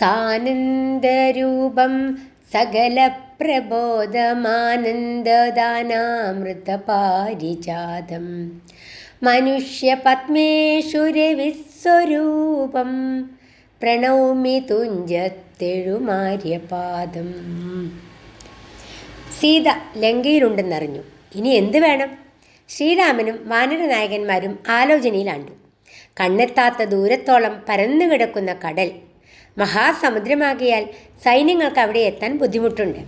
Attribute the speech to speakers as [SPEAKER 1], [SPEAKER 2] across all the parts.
[SPEAKER 1] സാനന്ദരൂപം സകലപ്രബോധമാനന്ദദാനാമൃതപാരിജാതം മനുഷ്യപത്മേഷുരവിസ്വരൂപം പ്രണൗമി തുഞ്ചത്തെഴുമാര്യപാദം. സീത ലങ്കയിലുണ്ടെന്നറിഞ്ഞു. ഇനി എന്ത് വേണം? ശ്രീരാമനും വാനരനായകന്മാരും ആലോചനയിലാണ്ടു. കണ്ണെത്താത്ത ദൂരത്തോളം പരന്നുകിടക്കുന്ന കടൽ മഹാസമുദ്രമാകിയാൽ സൈന്യങ്ങൾക്ക് അവിടെ എത്താൻ ബുദ്ധിമുട്ടുണ്ട്.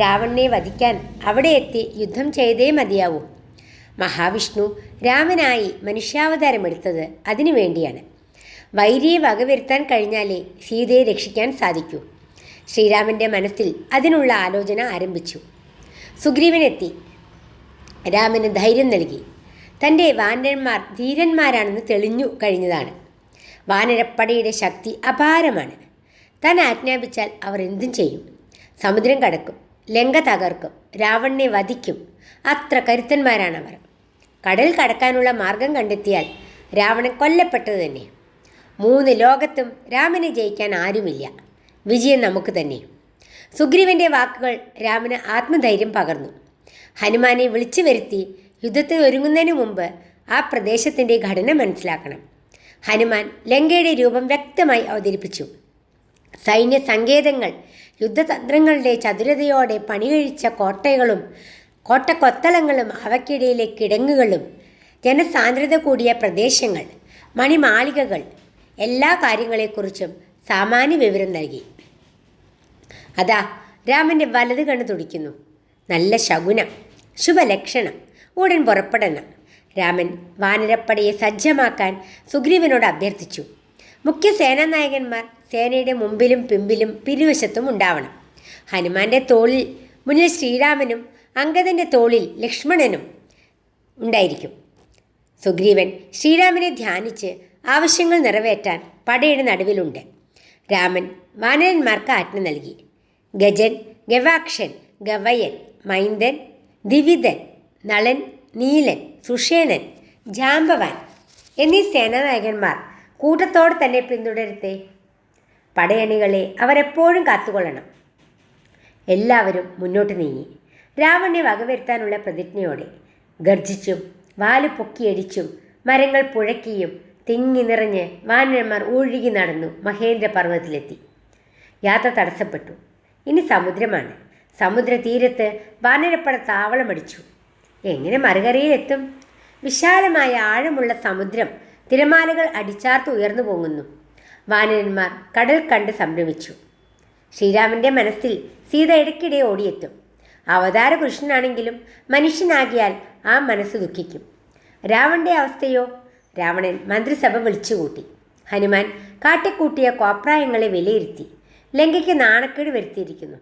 [SPEAKER 1] രാവണനെ വധിക്കാൻ അവിടെ എത്തി യുദ്ധം ചെയ്തേ മതിയാവൂ. മഹാവിഷ്ണു രാമനായി മനുഷ്യാവതാരമെടുത്തത് അതിനു വേണ്ടിയാണ്. വൈരിയെ വകവരുത്താൻ കഴിഞ്ഞാലേ സീതയെ രക്ഷിക്കാൻ സാധിക്കൂ. ശ്രീരാമന്റെ മനസ്സിൽ അതിനുള്ള ആലോചന ആരംഭിച്ചു. സുഗ്രീവനെത്തി. രാമന് ധൈര്യം നൽകി. തന്റെ വാനന്മാർ ധീരന്മാരാണെന്ന് തെളിഞ്ഞു കഴിഞ്ഞതാണ്. വാനരപ്പടയുടെ ശക്തി അപാരമാണ്. താൻ ആജ്ഞാപിച്ചാൽ അവർ എന്തും ചെയ്യും. സമുദ്രം കടക്കും ലങ്ക തകർക്കും രാവണനെ വധിക്കും. അത്ര കരുത്തന്മാരാണവർ. കടൽ കടക്കാനുള്ള മാർഗം കണ്ടെത്തിയാൽ രാവണൻ കൊല്ലപ്പെട്ടത് തന്നെ. മൂന്ന് ലോകത്തും രാമനെ ജയിക്കാൻ ആരുമില്ല. വിജയം നമുക്ക് തന്നെ. സുഗ്രീവന്റെ വാക്കുകൾ രാമന് ആത്മധൈര്യം പകർന്നു. ഹനുമാനെ വിളിച്ചു വരുത്തി യുദ്ധത്തിൽ ഒരുങ്ങുന്നതിന് മുമ്പ് ആ പ്രദേശത്തിന്റെ ഘടന മനസ്സിലാക്കണം. ഹനുമാൻ ലങ്കയുടെ രൂപം വ്യക്തമായി അവതരിപ്പിച്ചു. സൈന്യ സങ്കേതങ്ങൾ യുദ്ധതന്ത്രങ്ങളുടെ ചതുരതയോടെ പണികഴിച്ച കോട്ടകളും കോട്ടക്കൊത്തളങ്ങളും അവയ്ക്കിടയിലെ കിടങ്ങുകളും ജനസാന്ദ്രത കൂടിയ പ്രദേശങ്ങൾ മണിമാളികകൾ എല്ലാ കാര്യങ്ങളെക്കുറിച്ചും സാമാന്യ വിവരം നൽകി. അതാ രാമന്റെ വലത് കണ്ണ് തുടിക്കുന്നു. നല്ല ശകുനം ശുഭലക്ഷണം ഉടൻ പുറപ്പെടണം. രാമൻ വാനരപ്പടയെ സജ്ജമാക്കാൻ സുഗ്രീവനോട് അഭ്യർത്ഥിച്ചു. മുഖ്യ സേനാനായകന്മാർ സേനയുടെ മുമ്പിലും പിമ്പിലും പിരിവശത്തും ഉണ്ടാവണം. ഹനുമാന്റെ തോളിൽ മുന്നിൽ ശ്രീരാമനും അങ്കദന്റെ തോളിൽ ലക്ഷ്മണനും ഉണ്ടായിരിക്കും. സുഗ്രീവൻ ശ്രീരാമനെ ധ്യാനിച്ച് ആവശ്യങ്ങൾ നിറവേറ്റാൻ പടയുടെ നടുവിലുണ്ട്. രാമൻ വാനരന്മാർക്ക് ആജ്ഞ നൽകി. ഗജൻ ഗവാക്ഷൻ ഗവയൻ മൈന്ദൻ ദിവിതൻ നളൻ നീലൻ സുഷേണൻ ജാമ്പവാൻ എന്നീ സേനാനായകന്മാർ കൂട്ടത്തോടെ തന്നെ പിന്തുടരത്തെ പടയണികളെ അവരെപ്പോഴും കാത്തുകൊള്ളണം. എല്ലാവരും മുന്നോട്ട് നീങ്ങി. രാവണനെ വകവരുത്താനുള്ള പ്രതിജ്ഞയോടെ ഗർജിച്ചും വാൽ പൊക്കിയടിച്ചും മരങ്ങൾ പുഴക്കിയും തിങ്ങി നിറഞ്ഞ് വാനരന്മാർ ഒഴുകി നടന്നു മഹേന്ദ്ര പർവതത്തിലെത്തി യാത്ര തടസ്സപ്പെട്ടു. ഇനി സമുദ്രമാണ്. സമുദ്ര തീരത്ത് വാനരപ്പട താവളമടിച്ചു. എങ്ങനെ മറുകരയിലെത്തും? വിശാലമായ ആഴമുള്ള സമുദ്രം തിരമാലകൾ അടിച്ചാർത്ത് ഉയർന്നു പോകുന്നു വാനരന്മാർ കടൽ കണ്ട് സംരമിച്ചു. ശ്രീരാമന്റെ മനസ്സിൽ സീത ഇടയ്ക്കിടെ ഓടിയെത്തും. അവതാര പുരുഷനാണെങ്കിലും മനുഷ്യനാകിയാൽ ആ മനസ്സ് ദുഃഖിക്കും. രാവണന്റെ അവസ്ഥയോ? രാവണൻ മന്ത്രിസഭ വിളിച്ചുകൂട്ടി. ഹനുമാൻ കാട്ടിക്കൂട്ടിയ കോപ്രായങ്ങളെ വിലയിരുത്തി. ലങ്കയ്ക്ക് നാണക്കേട് വരുത്തിയിരിക്കുന്നു.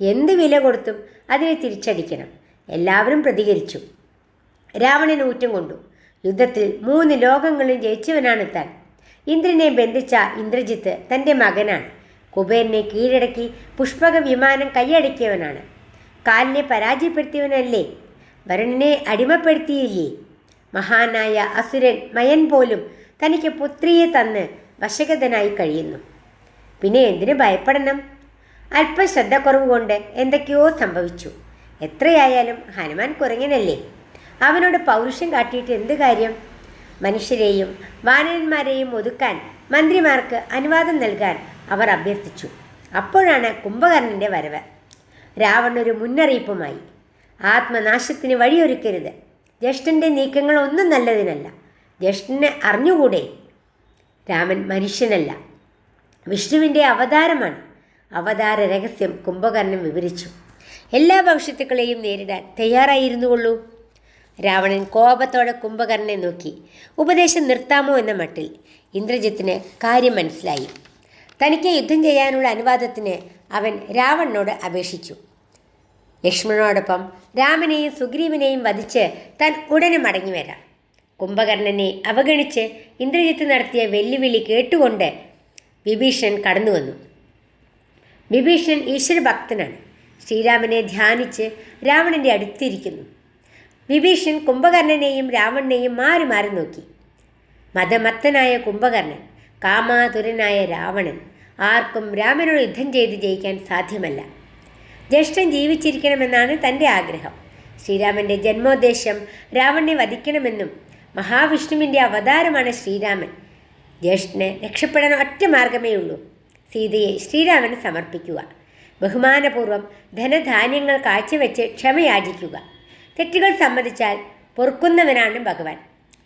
[SPEAKER 1] എന്ത് വില കൊടുത്തും അതിനെ തിരിച്ചടിക്കണം. എല്ലാവരും പ്രതികരിച്ചു. രാവണൻ ഊറ്റം കൊണ്ടു. യുദ്ധത്തിൽ മൂന്ന് ലോകങ്ങളും ജയിച്ചവനാണ് താൻ ഇന്ദ്രനെ ബന്ധിച്ച ഇന്ദ്രജിത്ത് തന്റെ മകനാണ്. കുബേരനെ കീഴടക്കി പുഷ്പക വിമാനം കൈയടക്കിയവനാണ്. കാലിനെ പരാജയപ്പെടുത്തിയവനല്ലേ? വരുണനെ അടിമപ്പെടുത്തിയില്ലേ? മഹാനായ അസുരൻ മയൻ പോലും തനിക്ക് പുത്രിയെ തന്ന് വശഗതനായി കഴിയുന്നു. പിന്നെ എന്തിനു ഭയപ്പെടണം? അല്പം ശ്രദ്ധക്കുറവ് കൊണ്ട് എന്തൊക്കെയോ സംഭവിച്ചു. എത്രയായാലും ഹനുമാൻ കുരങ്ങനല്ലേ? അവനോട് പൗരുഷം കാട്ടിയിട്ട് എന്ത് കാര്യം? മനുഷ്യരെയും വാനരന്മാരെയും ഒതുക്കാൻ മന്ത്രിമാർക്ക് അനുവാദം നൽകാൻ അവർ അഭ്യർത്ഥിച്ചു. അപ്പോഴാണ് കുംഭകർണന്റെ വരവ്. രാവണൊരു ഒരു മുന്നറിയിപ്പുമായി ആത്മനാശത്തിന് വഴിയൊരുക്കരുത്. ജ്യേഷ്ഠന്റെ നീക്കങ്ങൾ ഒന്നും നല്ലതിനല്ല. ജ്യേഷ്ഠനെ അറിഞ്ഞുകൂടെ? രാമൻ മനുഷ്യനല്ല. വിഷ്ണുവിന്റെ അവതാരമാണ്. അവതാര രഹസ്യം കുംഭകർണൻ വിവരിച്ചു. എല്ലാ ഭവിഷ്യത്തുക്കളെയും നേരിടാൻ തയ്യാറായിരുന്നു കൊള്ളൂ രാവണൻ കോപത്തോടെ കുംഭകർണനെ നോക്കി. ഉപദേശം നിർത്താമോ എന്ന മട്ടിൽ ഇന്ദ്രജിത്തിന് കാര്യം മനസ്സിലായി. തനിക്ക് യുദ്ധം ചെയ്യാനുള്ള അനുവാദത്തിന് അവൻ രാവണനോട് അപേക്ഷിച്ചു. ലക്ഷ്മണനോടൊപ്പം രാമനെയും സുഗ്രീവനെയും വധിച്ച് താൻ ഉടനെ മടങ്ങി വരാം. കുംഭകർണനെ അവഗണിച്ച് ഇന്ദ്രജിത്ത് നടത്തിയ വെല്ലുവിളി കേട്ടുകൊണ്ട് വിഭീഷൺ കടന്നു വന്നു വിഭീഷൺ ഈശ്വരഭക്തനാണ്. ശ്രീരാമനെ ധ്യാനിച്ച് രാവണന്റെ അടുത്തിരിക്കുന്നു. വിഭീഷൺ കുംഭകർണനെയും രാവണനെയും മാറി മാറി നോക്കി. മതമത്തനായ കുംഭകർണൻ കാമാതുരനായ രാവണൻ ആർക്കും രാമനോട് യുദ്ധം ചെയ്ത് ജയിക്കാൻ സാധ്യമല്ല. ജ്യേഷ്ഠൻ ജീവിച്ചിരിക്കണമെന്നാണ് തന്റെ ആഗ്രഹം. ശ്രീരാമന്റെ ജന്മോദ്ദേശം രാവണനെ വധിക്കണമെന്നും മഹാവിഷ്ണുവിന്റെ അവതാരമാണ് ശ്രീരാമൻ. ജ്യേഷ്ഠന് രക്ഷപ്പെടാൻ ഒറ്റ മാർഗമേ ഉള്ളൂ സീതയെ ശ്രീരാമന് സമർപ്പിക്കുക. ബഹുമാനപൂർവം ധനധാന്യങ്ങൾ കാഴ്ചവെച്ച് ക്ഷമയാചിക്കുക. തെറ്റുകൾ സമ്മതിച്ചാൽ പൊറുക്കുന്നവനാണ് ഭഗവാൻ.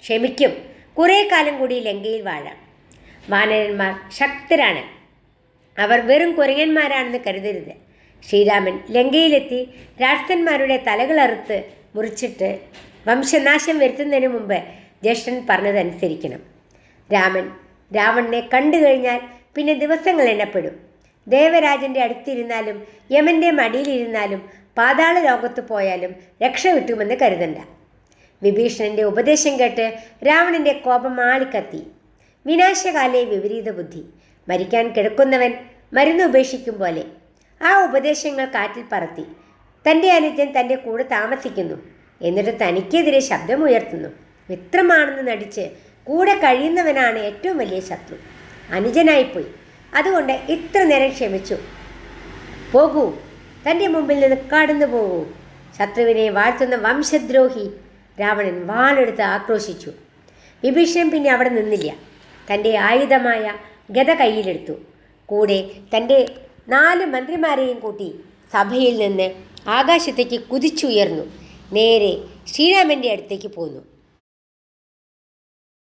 [SPEAKER 1] ക്ഷമിക്കും. കുറേ കാലം കൂടി ലങ്കയിൽ വാഴാം. വാനരന്മാർ ശക്തരാണ്. അവർ വെറും കുരങ്ങന്മാരാണെന്ന് കരുതരുത്. ശ്രീരാമൻ ലങ്കയിലെത്തി രാഷ്ട്രന്മാരുടെ തലകളറുത്ത് മുറിച്ചിട്ട് വംശനാശം വരുത്തുന്നതിന് മുമ്പ് ജ്യേഷ്ഠൻ പറഞ്ഞതനുസരിക്കണം. രാമൻ രാവണനെ കണ്ടു കഴിഞ്ഞാൽ പിന്നെ ദിവസങ്ങൾ എണ്ണപ്പെടും. ദേവരാജന്റെ അടുത്തിരുന്നാലും യമന്റെ മടിയിലിരുന്നാലും പാതാള ലോകത്ത് പോയാലും രക്ഷ കിട്ടുമെന്ന് കരുതണ്ട. വിഭീഷണന്റെ ഉപദേശം കേട്ട് രാവണന്റെ കോപം ആളിക്കത്തി. വിനാശകാലേ വിപരീത ബുദ്ധി. മരിക്കാൻ കിടക്കുന്നവൻ മരുന്ന് ഉപേക്ഷിക്കും പോലെ. ആ ഉപദേശങ്ങൾ കാറ്റിൽ പറത്തി. തന്റെ അനുജൻ തന്റെ കൂടെ താമസിക്കുന്നു. എന്നിട്ട് തനിക്കെതിരെ ശബ്ദമുയർത്തുന്നു. മിത്രമാണെന്ന് നടിച്ച് കൂടെ കഴിയുന്നവനാണ് ഏറ്റവും വലിയ ശത്രു. അനുജനായിപ്പോയി. അതുകൊണ്ട് ഇത്ര നേരം ക്ഷമിച്ചു. പോകൂ തന്റെ മുമ്പിൽ നിന്ന് കടന്നു പോകൂ. ശത്രുവിനെ വാഴ്ത്തുന്ന വംശദ്രോഹി രാവണൻ വാളെടുത്ത് ആക്രോശിച്ചു. വിഭീഷണൻ പിന്നെ അവിടെ നിന്നില്ല. തന്റെ ആയുധമായ ഗത കയ്യിലെടുത്തു. കൂടെ തന്റെ നാല് മന്ത്രിമാരെയും കൂട്ടി സഭയിൽ നിന്ന് ആകാശത്തേക്ക് കുതിച്ചുയർന്നു. നേരെ ശ്രീരാമന്റെ അടുത്തേക്ക് പോന്നു.